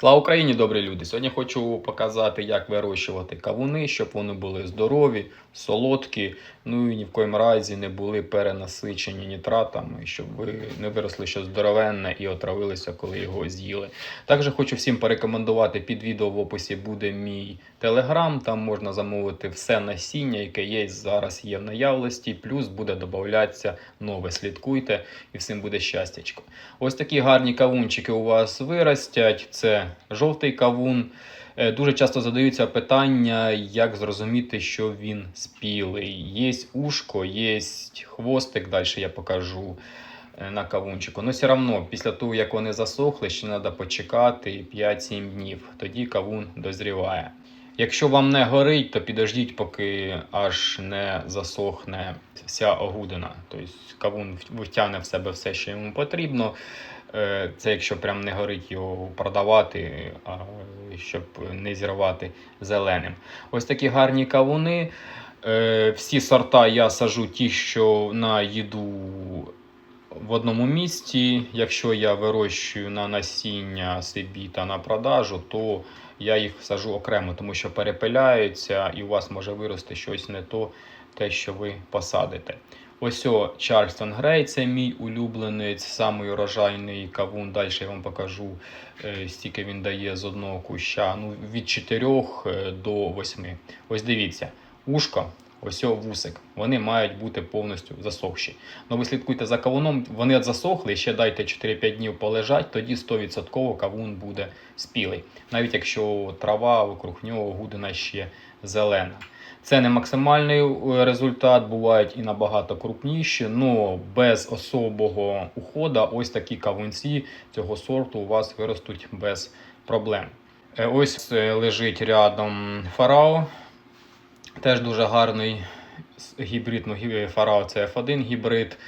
Слава Україні, добрі люди! Сьогодні хочу показати, як вирощувати кавуни, щоб вони були здорові, солодкі, ну і ні в коїм разі не були перенасичені нітратами, щоб ви не виросли щось здоровенне і отравилися, коли його з'їли. Також хочу всім порекомендувати під відео в описі буде мій телеграм. Там можна замовити все насіння, яке є зараз є в наявності. Плюс буде додатися нове. Слідкуйте і всім буде щастячко. Ось такі гарні кавунчики у вас виростять. Це жовтий кавун. Е, Дуже часто задаються питання, як зрозуміти, що він спілий. Є ушко, є хвостик, далі я покажу е, на кавунчику. Ну, все одно, після того, як вони засохли, ще треба почекати 5-7 днів. Тоді кавун дозріває. Якщо вам не горить, то підождіть, поки аж не засохне вся огудина. Тобто кавун втягне в себе все, що йому потрібно. Е, Це якщо прям не горить його продавати, а щоб не зірвати зеленим. Ось такі гарні кавуни. Е, Всі сорта я сажу ті, що на їду в одному місці. Якщо я вирощую на насіння собі та на продажу, то я їх сажу окремо, тому що перепиляються і у вас може вирости щось не то, те, що ви посадите. Ось о Чарльстон Грей, це мій улюбленець, самий урожайний кавун. Далі я вам покажу, е, стільки він дає з одного куща. Ну, від 4 до 8. Ось дивіться, ушко, ось о вусик. Вони мають бути повністю засохші. Ну ви слідкуйте за кавуном, вони засохли, ще дайте 4-5 днів полежать, тоді 100% кавун буде спілий. Навіть якщо трава вокруг нього гудина ще зелена. Це не максимальний е, результат, бувають і набагато крупніші, але без особого уходу ось такі кавунці цього сорту у вас виростуть без проблем. Е, Ось е, лежить рядом фарао. Теж дуже гарний гібрид. Ну, фарао це F1 гібрид.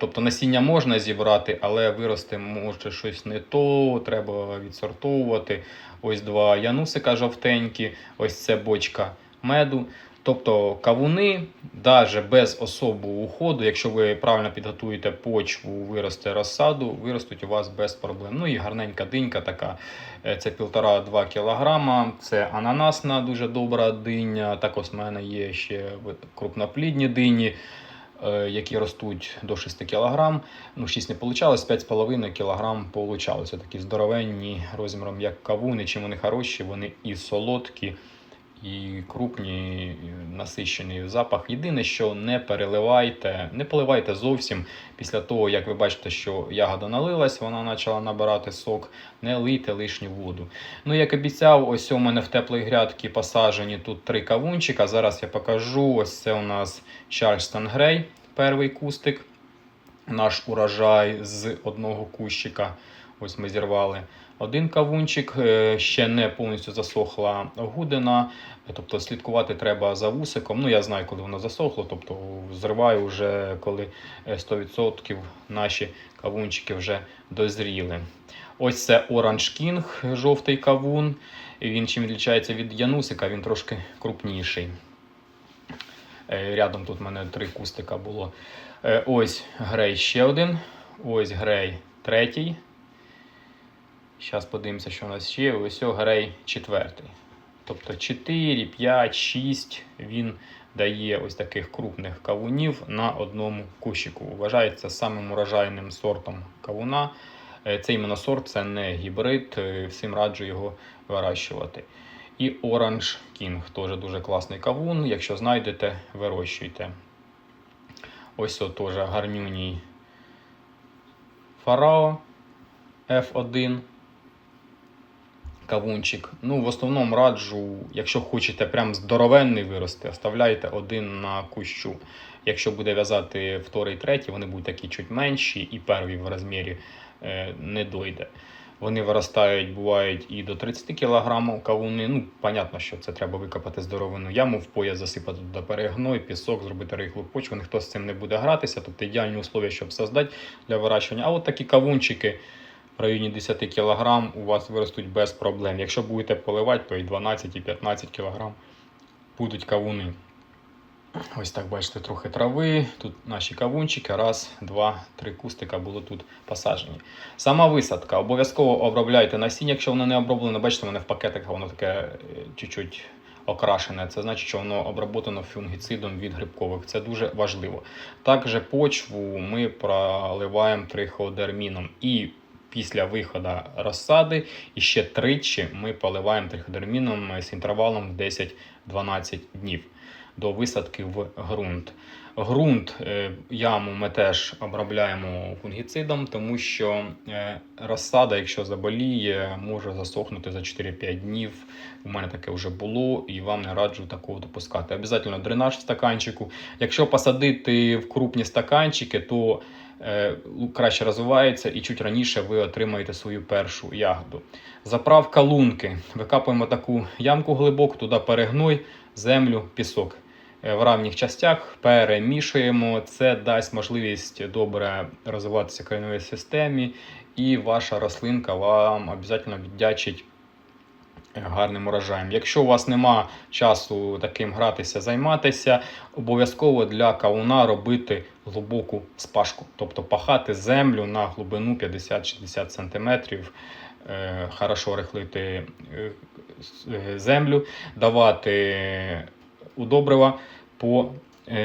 Тобто насіння можна зібрати, але вирости може щось не то, треба відсортовувати. Ось два янусика жовтенькі, ось це бочка меду. Тобто кавуни, навіть без особого уходу, якщо ви правильно підготуєте почву, виросте розсаду, виростуть у вас без проблем. Ну і гарненька динька така, е, це 1,5-2 кг. Це ананасна дуже добра диня. Також в мене є ще крупноплідні дині, е, які ростуть до 6 кг. Ну, 6 не вийшло, 5,5 кг вийшло. Такі здоровенні розміром, як кавуни. Чим вони хороші, вони і солодкі і крупні, і насичений запах. Єдине, що не переливайте, не поливайте зовсім після того, як ви бачите, що ягода налилась, вона почала набирати сок, не лийте лишню воду. Ну, як обіцяв, ось у мене в теплій грядці посаджені тут три кавунчика. Зараз я покажу. Ось це у нас Чарльстон Грей, перший кустик. Наш урожай з одного кущика. Ось ми зірвали один кавунчик, е, ще не повністю засохла гудина, тобто слідкувати треба за вусиком. Ну, я знаю, коли воно засохло, тобто зриваю вже коли е, 100% наші кавунчики вже дозріли. Ось це Orange King, жовтий кавун. Він чим відрізняється від Янусика, він трошки крупніший. Е, Рядом тут в мене три кустика було. Е, Ось грей ще один. Ось грей третій. Зараз подивимося, що у нас ще. Ось о, грей четвертий. Тобто 4, 5, 6 він дає ось таких крупних кавунів на одному кущику. Вважається самим урожайним сортом кавуна. Е, Це іменно сорт, це не гібрид. е, Всім раджу його вирощувати. І Orange King теж дуже класний кавун. Якщо знайдете, вирощуйте. Ось теж гарнюній фарао F1 кавунчик. Ну, в основному раджу, якщо хочете прям здоровенний вирости, оставляйте один на кущу. Якщо буде в'язати вторий, третій, вони будуть такі чуть менші, і перший в розмірі е, не дойде. Вони виростають, бувають і до 30 кг кавуни. Ну, понятно, що це треба викопати здоровину яму, в пояс засипати туди перегной, пісок, зробити рихлу почву. Ніхто з цим не буде гратися. Тобто ідеальні условия, щоб создати для вирощування. А от такі кавунчики в районі 10 кг у вас виростуть без проблем. Якщо будете поливати, то і 12, і 15 кг будуть кавуни. Ось так бачите, трохи трави. Тут наші кавунчики. Раз, два, три кустика було тут посаджені. Сама висадка. Обов'язково обробляйте насіння, якщо воно не оброблене. Бачите, воно в пакетиках воно таке е, чуть-чуть окрашене. Це значить, що воно оброблено фунгіцидом від грибкових. Це дуже важливо. Також почву ми проливаємо триходерміном. І після виходу розсади і ще тричі ми поливаємо триходерміном з інтервалом в 10-12 днів до висадки в ґрунт. Ґрунт, е, яму ми теж обробляємо фунгіцидом, тому що е, розсада, якщо заболіє, може засохнути за 4-5 днів. У мене таке вже було, і вам не раджу такого допускати. Обязательно дренаж в стаканчику. Якщо посадити в крупні стаканчики, то краще розвивається і чуть раніше ви отримаєте свою першу ягоду. Заправка лунки. Викапуємо таку ямку глибоку, туди перегной, землю, пісок. Е, В равних частях перемішуємо. Це дасть можливість добре розвиватися кореневій системі, і ваша рослинка вам обов'язково віддячить е, гарним урожаєм. Якщо у вас нема часу таким гратися, займатися, обов'язково для кавуна робити глибоку спашку, тобто пахати землю на глибину 50-60 см. Е, Хорошо рихлити е, е, землю, давати удобрива по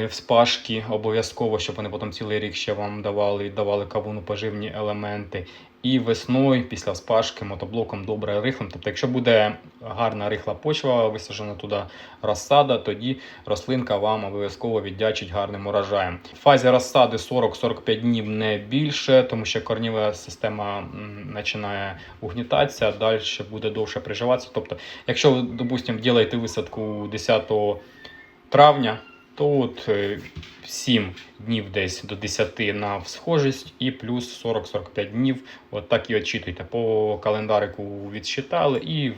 вспашки обов'язково, щоб вони потім цілий рік ще вам давали, давали кавуну поживні елементи. І весною після вспашки мотоблоком добре рихлим. Тобто, якщо буде гарна рихла почва, висаджена туди розсада, тоді рослинка вам обов'язково віддячить гарним урожаєм. В фазі розсади 40-45 днів не більше, тому що корнєва система починає угнітатися, далі буде довше приживатися. Тобто, якщо ви, допустимо, робите висадку 10 травня, то от е, 7 днів десь до 10 на всхожість і плюс 40-45 днів. От так і отчитуйте. По календарику відсчитали і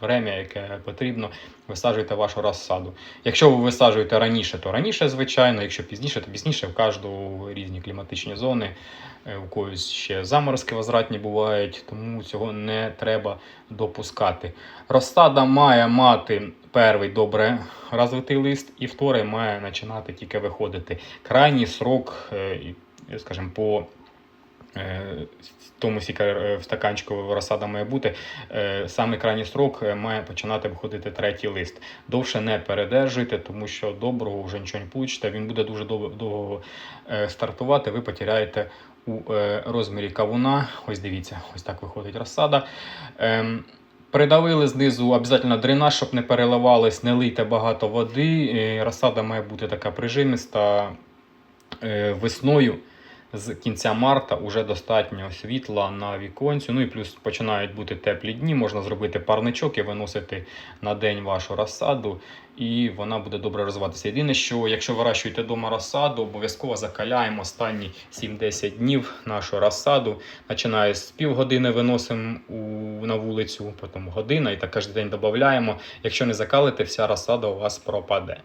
время, яке потрібно, висаджуєте вашу розсаду. Якщо ви висаджуєте раніше, то раніше, звичайно, якщо пізніше, то пізніше в кожного різні кліматичні зони. Е, У когось ще заморозки возвратні бувають, тому цього не треба допускати. Розсада має мати перший добре розвитий лист, і вторий має починати тільки виходити. Крайній срок, е, скажімо, по е, тому е, в стаканчику розсада має бути, е, саме крайній срок е, має починати виходити третій лист. Довше не передержуйте, тому що доброго вже нічого не получите. Він буде дуже довго, е, стартувати, ви потеряєте у е, розмірі кавуна. Ось дивіться, ось так виходить розсада. Придавили знизу обов'язково дренаж, щоб не переливалось, не лийте багато води. Розсада має бути така прижимиста Е, весною. З кінця марта вже достатньо світла на віконцю. Ну і плюс починають бути теплі дні. Можна зробити парничок і виносити на день вашу розсаду, і вона буде добре розвиватися. Єдине, що якщо вирощуєте вдома розсаду, обов'язково закаляємо останні 7-10 днів нашу розсаду. Починає з півгодини виносимо у, на вулицю, потім година і так кожен день додаємо. Якщо не закалите, вся розсада у вас пропаде.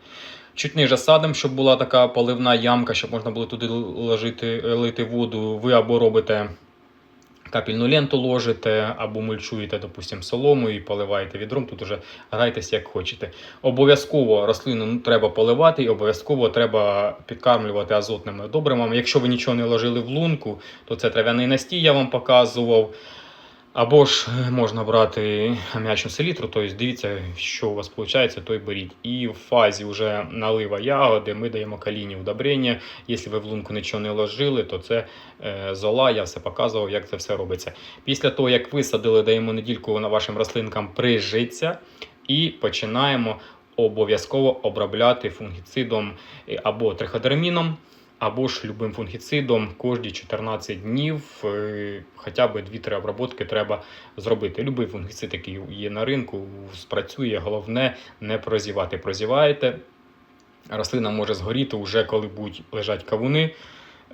Чуть ниже садимо, щоб була така поливна ямка, щоб можна було туди ложити, лити воду. Ви або робите капельну ленту ложите, або мульчуєте, допустим, солому і поливаєте відром. Тут уже грайтесь як хочете. Обов'язково рослину ну, треба поливати і обов'язково треба підкармлювати азотними добривами. Якщо ви нічого не ложили в лунку, то це трав'яний настій, я вам показував. Або ж можна брати ам'ячну селітру, тобто дивіться, що у вас виходить, то й беріть. І в фазі вже налива ягоди ми даємо калійні удобрення. Якщо ви в лунку нічого не ложили, то це е, зола, я все показував, як це все робиться. Після того, як висадили, даємо недільку на вашим рослинкам прижиться і починаємо обов'язково обробляти фунгіцидом е, або триходерміном, або ж любим фунгіцидом кожні 14 днів, е, хоча б 2-3 обработки треба зробити. Любий фунгіцид, який є на ринку, спрацює. Головне не прозівати. Прозіваєте, рослина може згоріти вже коли будуть лежать кавуни.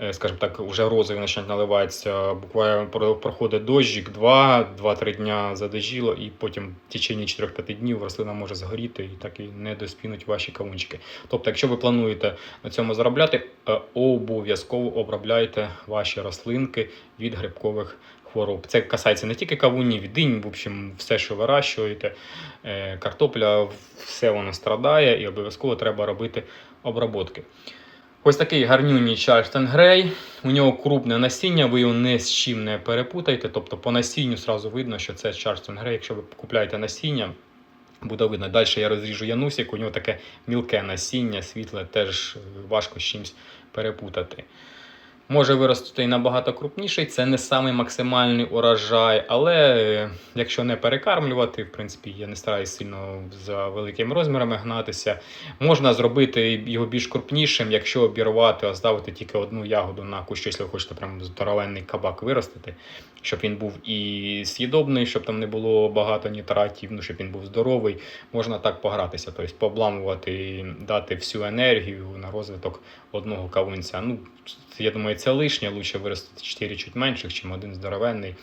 Е, Скажімо так, вже розові почнуть наливатися. Буквально проходить дощик, 2-3 дня задожіло, і потім в течение 4-5 днів рослина може згоріти і так і не доспінуть ваші кавунчики. Тобто, якщо ви плануєте на цьому заробляти, е, обов'язково обробляйте ваші рослинки від грибкових хвороб. Це касається не тільки кавунів, динь, в общем, все, що вирощуєте. Е, Картопля, все воно страдає, і обов'язково треба робити обробки. Ось такий гарнюній Чарльстон Грей. У нього крупне насіння, ви його ні з чим не перепутаєте. Тобто по насінню сразу видно, що це Чарльстон Грей. Якщо ви купляєте насіння, буде видно. Далі я розріжу Янусік, у нього таке мілке насіння, світле, теж важко з чимось перепутати. Може виростити і набагато крупніший, це не самий максимальний урожай, але е, якщо не перекармлювати, в принципі, я не стараюсь сильно за великими розмірами гнатися. Можна зробити його більш крупнішим, якщо обірвати, оставити тільки одну ягоду на кущ, якщо ви хочете прям здоровенний кабак виростити, щоб він був і з'їдобний, щоб там не було багато нітратів, ну щоб він був здоровий. Можна так погратися, тобто пообламувати, дати всю енергію на розвиток одного кавунця. Ну, я думаю, це лишнє, лучше виростити 4 чуть менших, чим один здоровенний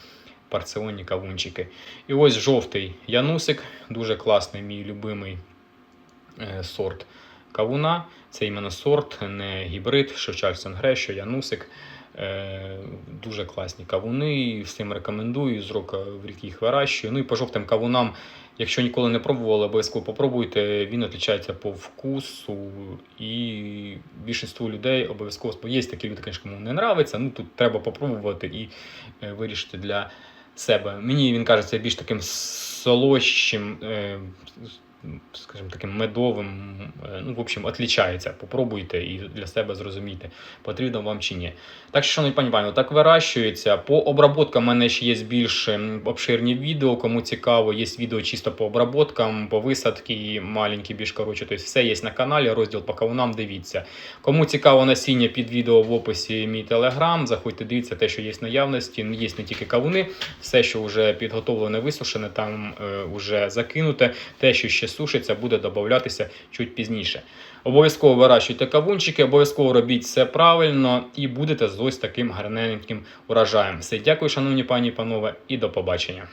парціонні кавунчики. І ось жовтий янусик, дуже класний, мій любимий е, сорт кавуна. Це іменно сорт, не гібрид, що Чарльсон Гре, що янусик. Е, Дуже класні кавуни, всім рекомендую, з року в рік їх вирощую. Ну і по жовтим кавунам, якщо ніколи не пробували, обов'язково попробуйте. Він відрізняється по вкусу і більшинству людей обов'язково Є такі люди, звісно, кому не нравиться. Ну тут треба попробувати і е, вирішити для себе. Мені він кажеться більш таким солодшим, е, скажімо, таким медовим. е, Ну, в общем, відрізняється. Попробуйте і для себе зрозумійте, потрібно вам чи ні. Так що, шановні пані пані, так вирощується. По обработкам в мене ще є більш обширні відео. Кому цікаво, є відео чисто по обработкам, по висадки, маленькі, більш коротше. Тобто все є на каналі, розділ по кавунам, дивіться. Кому цікаво насіння під відео в описі мій телеграм, заходьте, дивіться те, що є в наявності. Є не тільки кавуни, все, що вже підготовлене, висушене, там е, вже закинуте. Те, що ще сушиться, буде додатися чуть пізніше. Обов'язково вирощуйте кавунчики, обов'язково робіть все правильно і будете з ось таким гарненьким урожаєм. Все, дякую, шановні пані і панове, і до побачення.